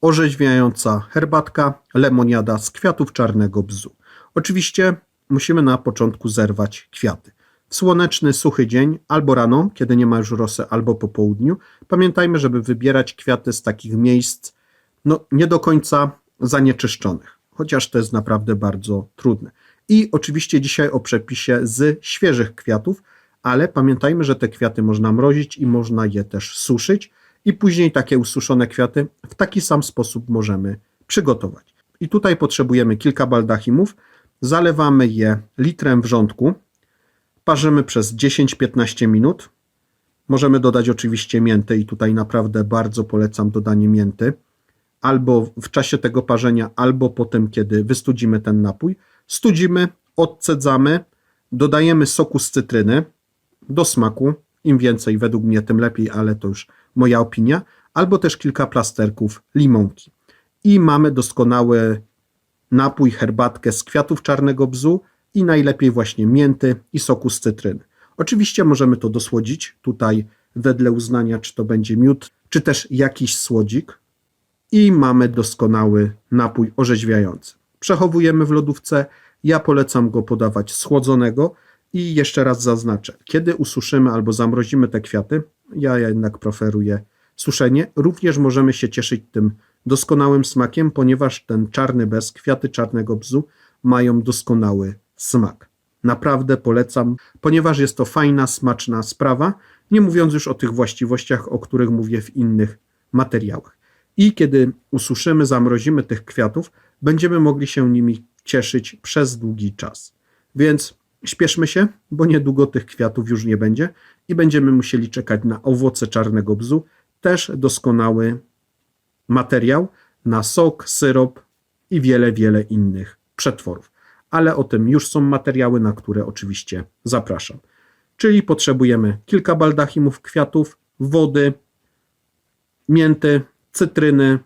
orzeźwiająca herbatka, lemoniada z kwiatów czarnego bzu. Oczywiście musimy na początku zerwać kwiaty. W słoneczny, suchy dzień, albo rano, kiedy nie ma już rosy, albo po południu, pamiętajmy, żeby wybierać kwiaty z takich miejsc no, nie do końca zanieczyszczonych, chociaż to jest naprawdę bardzo trudne. I oczywiście dzisiaj o przepisie z świeżych kwiatów, ale pamiętajmy, że te kwiaty można mrozić i można je też suszyć, i później takie ususzone kwiaty w taki sam sposób możemy przygotować. I tutaj potrzebujemy kilka baldachimów, zalewamy je litrem wrzątku, parzymy przez 10-15 minut. Możemy dodać oczywiście miętę i tutaj naprawdę bardzo polecam dodanie mięty albo w czasie tego parzenia, albo potem, kiedy wystudzimy ten napój. Studzimy, odcedzamy, dodajemy soku z cytryny do smaku. Im więcej, według mnie, tym lepiej, ale to już moja opinia. Albo też kilka plasterków limonki. I mamy doskonały napój, herbatkę z kwiatów czarnego bzu i najlepiej właśnie mięty i soku z cytryny. Oczywiście możemy to dosłodzić tutaj wedle uznania, czy to będzie miód, czy też jakiś słodzik. I mamy doskonały napój orzeźwiający. Przechowujemy w lodówce. Ja polecam go podawać schłodzonego. I jeszcze raz zaznaczę, kiedy ususzymy albo zamrozimy te kwiaty, ja jednak preferuję suszenie, również możemy się cieszyć tym doskonałym smakiem, ponieważ ten czarny bez, kwiaty czarnego bzu mają doskonały smak. Naprawdę polecam, ponieważ jest to fajna, smaczna sprawa, nie mówiąc już o tych właściwościach, o których mówię w innych materiałach. I kiedy ususzymy, zamrozimy tych kwiatów, będziemy mogli się nimi cieszyć przez długi czas. Więc śpieszmy się, bo niedługo tych kwiatów już nie będzie i będziemy musieli czekać na owoce czarnego bzu, też doskonały materiał na sok, syrop i wiele, wiele innych przetworów. Ale o tym już są materiały, na które oczywiście zapraszam. Czyli potrzebujemy kilka baldachimów kwiatów, wody, mięty, cytryny,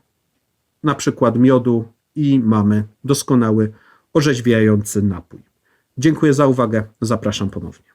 na przykład miodu i mamy doskonały orzeźwiający napój. Dziękuję za uwagę. Zapraszam ponownie.